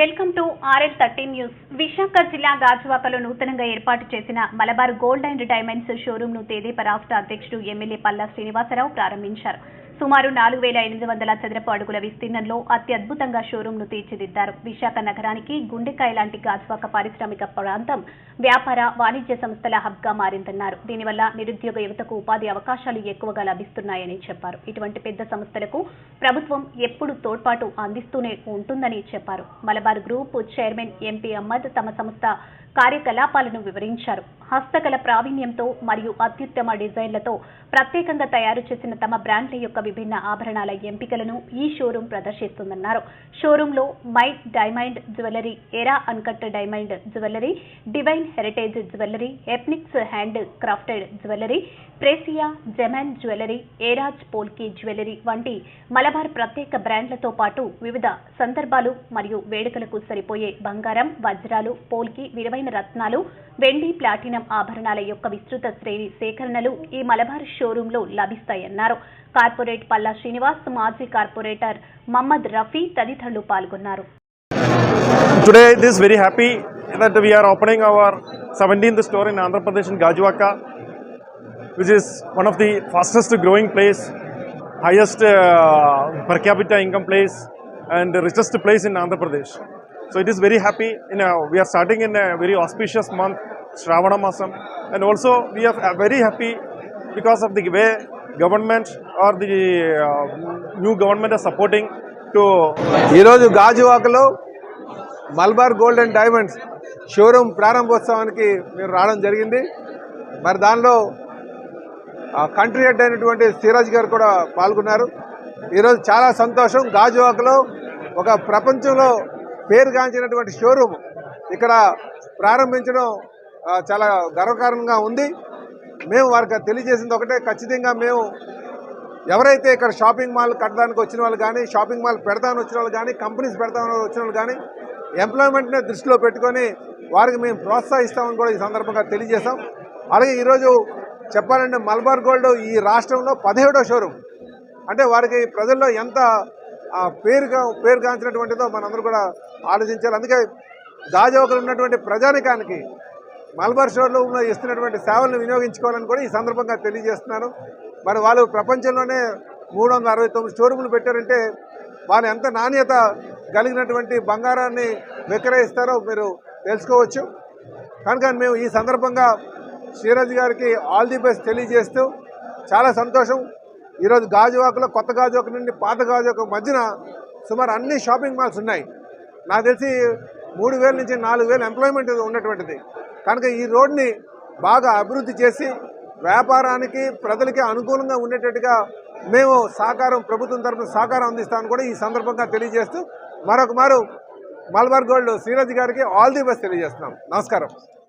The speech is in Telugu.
del RL thirteen news. Visakha జిల్లా గాజువాకలో నూతనంగా ఏర్పాటు చేసిన మలబార్ గోల్డ్ అండ్ డైమండ్స్ షోరూమ్ను తెదేపా రాష్ట్ర అధ్యక్షుడు ఎమ్మెల్యే పల్లా శ్రీనివాసరావు ప్రారంభించారు. సుమారు నాలుగు వేల ఎనిమిది వందల చదరపు అడుగుల విస్తీర్ణంలో అత్యద్భుతంగా షోరూంను తీర్చిదిద్దారు. విశాఖ నగరానికి గుండెకాయ లాంటి గాజువాక పారిశ్రామిక ప్రాంతం వ్యాపార వాణిజ్య సంస్థల హబ్గా మారిందన్నారు. దీనివల్ల నిరుద్యోగ యువతకు ఉపాధి అవకాశాలు ఎక్కువగా లభిస్తున్నాయని చెప్పారు. ఇటువంటి పెద్ద సంస్థలకు ప్రభుత్వం ఎప్పుడు తోడ్పాటు అందిస్తూనే ఉంటుందని చెప్పారు. Malabar group chairman MP Ahmed తమ సంస్థ కార్యకలాపాలను వివరించారు. హస్తకళ ప్రావీణ్యంతో మరియు అత్యుత్తమ డిజైన్లతో ప్రత్యేకంగా తయారు చేసిన తమ బ్రాండ్ల యొక్క విభిన్న ఆభరణాల ఎంపికలను ఈ షోరూం ప్రదర్శిస్తుందన్నారు. షోరూంలో Mine diamond jewellery Era uncut diamond jewellery divine heritage jewellery Ethnix handcrafted jewellery Precia జెమాన్ jewellery ఏరాజ్ polki jewellery వంటి మలబార్ ప్రత్యేక బ్రాండ్లతో పాటు వివిధ సందర్భాలు మరియు వేడుకలకు సరిపోయే బంగారం వజ్రాలు పోల్కి విలువైన రత్నాలు వెండి ప్లాటినం ఆభరణాల యొక్క విస్తృత శ్రేణి సేకరణలు ఈ మలబార్ షోరూంలో లభిస్తాయన్నారు కార్పొరేట్ పల్లా శ్రీనివాస్ మాజీ కార్పొరేటర్ మహ్మద్ రఫీ తదితరులు పాల్గొన్నారు which is one of the fastest growing place, highest uh, per capita income place and richest place in Andhra Pradesh. So it is very happy. You know, we are starting in a very auspicious month, Shravana Masam, and also we are uh, very happy because of the way government or the uh, new government is supporting to ఈరోజు గాజువాకలో Malabar gold and diamonds showroom ప్రారంభోత్సవానికి మీరు రావడం జరిగింది మరి దానిలో ఆ, కంట్రీ హెడ్ అయినటువంటి సిరాజ్ గారు కూడా పాల్గొన్నారు ఈరోజు చాలా సంతోషం గాజువాకలో ఒక ప్రపంచంలో పేరుగాంచినటువంటి షోరూమ్ ఇక్కడ ప్రారంభించడం చాలా గర్వకారణంగా ఉంది. మేము వారికి తెలియజేసింది ఒకటే ఖచ్చితంగా మేము ఎవరైతే ఇక్కడ షాపింగ్ మాల్ కట్టడానికి వచ్చిన వాళ్ళు కానీ షాపింగ్ మాల్ పెడతామని వచ్చిన వాళ్ళు కానీ కంపెనీస్ పెడతామని వచ్చిన వాళ్ళు కానీ ఎంప్లాయ్మెంట్నే దృష్టిలో పెట్టుకొని వారికి మేము ప్రోత్సహిస్తామని కూడా ఈ సందర్భంగా తెలియజేశాం. అలాగే ఈరోజు చెప్పాలంటే మల్బార్ గోల్డ్ ఈ రాష్ట్రంలో పదిహేడో షోరూమ్. అంటే వారికి ప్రజల్లో ఎంత ఆ, పేరుగా పేరుగాంచినటువంటిదో మనందరూ కూడా ఆలోచించాలి. అందుకే గాజువాకలు ఉన్నటువంటి ప్రజానికానికి మల్బార్ షోరూంలో ఇస్తున్నటువంటి సేవలను వినియోగించుకోవాలని కూడా ఈ సందర్భంగా తెలియజేస్తున్నాను మరి వాళ్ళు ప్రపంచంలోనే మూడు వందల అరవై తొమ్మిది షోరూములు పెట్టారంటే వాళ్ళు ఎంత నాణ్యత కలిగినటువంటి బంగారాన్ని విక్రయిస్తారో మీరు తెలుసుకోవచ్చు. కనుక మేము ఈ సందర్భంగా శ్రీరాజ్ గారికి ఆల్ ది బెస్ట్ తెలియజేస్తూ చాలా సంతోషం. ఈరోజు గాజువాకలో కొత్త గాజువాక నుండి పాత గాజువాక మధ్యన సుమారు అన్ని షాపింగ్ మాల్స్ ఉన్నాయి. నాకు తెలిసి మూడు వేల నుంచి నాలుగు వేల ఎంప్లాయ్మెంట్ ఉన్నటువంటిది. కనుక ఈ రోడ్ని బాగా అభివృద్ధి చేసి వ్యాపారానికి ప్రజలకి అనుకూలంగా ఉండేటట్టుగా మేము సహకారం ప్రభుత్వం తరఫున సహకారం అందిస్తామని కూడా ఈ సందర్భంగా తెలియజేస్తూ మరొక మారు మల్బార్ గోల్డ్ శ్రీరాజ్ గారికి ఆల్ ది బెస్ట్ తెలియజేస్తున్నాం. నమస్కారం.